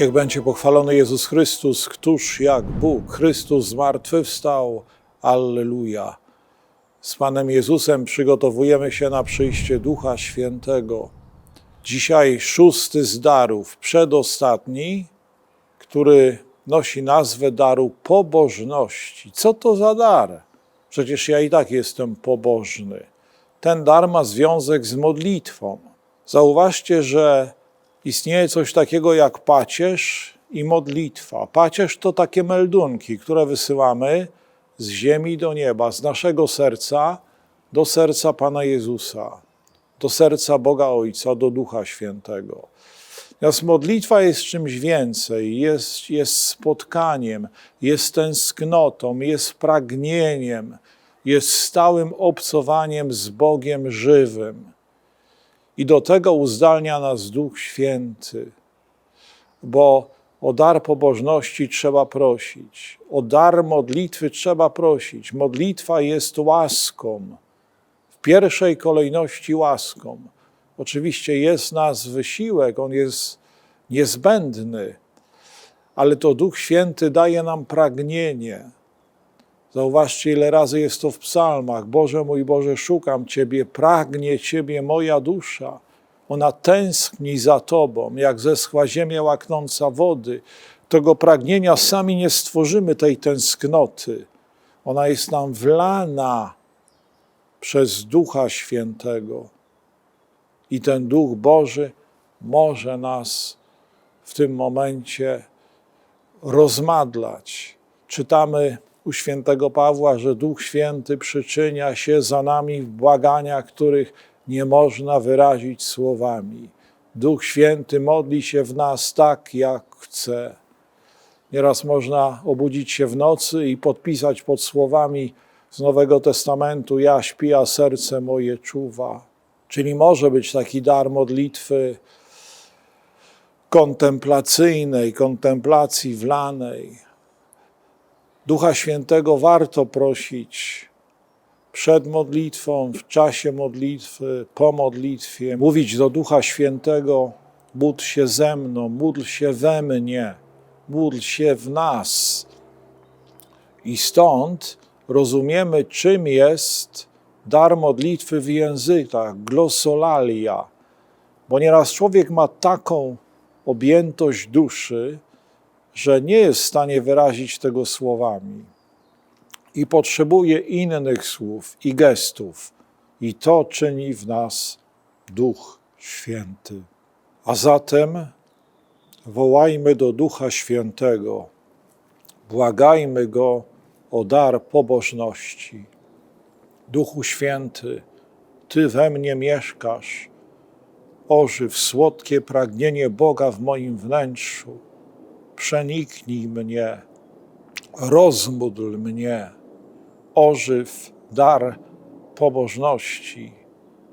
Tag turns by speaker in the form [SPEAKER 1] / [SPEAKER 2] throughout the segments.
[SPEAKER 1] Niech będzie pochwalony Jezus Chrystus, któż jak Bóg, Chrystus zmartwychwstał. Alleluja. Z Panem Jezusem przygotowujemy się na przyjście Ducha Świętego. Dzisiaj szósty z darów, przedostatni, który nosi nazwę daru pobożności. Co to za dar? Przecież ja i tak jestem pobożny. Ten dar ma związek z modlitwą. Zauważcie, że istnieje coś takiego jak pacierz i modlitwa. Pacierz to takie meldunki, które wysyłamy z ziemi do nieba, z naszego serca do serca Pana Jezusa, do serca Boga Ojca, do Ducha Świętego. Natomiast modlitwa jest czymś więcej, jest, jest spotkaniem, jest tęsknotą, jest pragnieniem, jest stałym obcowaniem z Bogiem żywym. I do tego uzdalnia nas Duch Święty, bo o dar pobożności trzeba prosić, o dar modlitwy trzeba prosić. Modlitwa jest łaską, w pierwszej kolejności łaską. Oczywiście jest nas wysiłek, on jest niezbędny, ale to Duch Święty daje nam pragnienie. Zauważcie, ile razy jest to w psalmach. Boże mój Boże, szukam Ciebie, pragnie Ciebie moja dusza. Ona tęskni za Tobą, jak zeschła ziemia łaknąca wody. Tego pragnienia sami nie stworzymy, tej tęsknoty. Ona jest nam wlana przez Ducha Świętego. I ten Duch Boży może nas w tym momencie rozmadlać. Czytamy świętego Pawła, że Duch Święty przyczynia się za nami w błaganiach, których nie można wyrazić słowami. Duch Święty modli się w nas tak, jak chce. Nieraz można obudzić się w nocy i podpisać pod słowami z Nowego Testamentu: Ja śpię, a serce moje czuwa. Czyli może być taki dar modlitwy kontemplacyjnej, kontemplacji wlanej. Ducha Świętego warto prosić przed modlitwą, w czasie modlitwy, po modlitwie. Mówić do Ducha Świętego: módl się ze mną, módl się we mnie, módl się w nas. I stąd rozumiemy, czym jest dar modlitwy w językach, glosolalia. Bo nieraz człowiek ma taką objętość duszy, że nie jest w stanie wyrazić tego słowami. I potrzebuje innych słów i gestów, i to czyni w nas Duch Święty. A zatem wołajmy do Ducha Świętego, błagajmy Go o dar pobożności. Duchu Święty, Ty we mnie mieszkasz, ożyw słodkie pragnienie Boga w moim wnętrzu przeniknij mnie, rozmódl mnie, ożyw dar pobożności,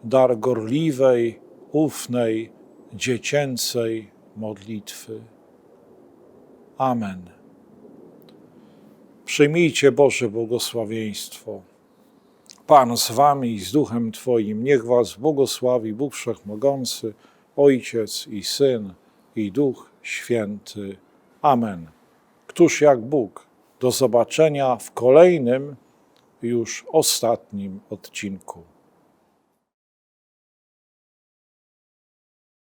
[SPEAKER 1] dar gorliwej, ufnej, dziecięcej modlitwy. Amen. Przyjmijcie Boże błogosławieństwo. Pan z wami i z duchem Twoim, niech was błogosławi Bóg Wszechmogący, Ojciec i Syn i Duch Święty. Amen. Któż jak Bóg? Do zobaczenia w kolejnym, już ostatnim odcinku.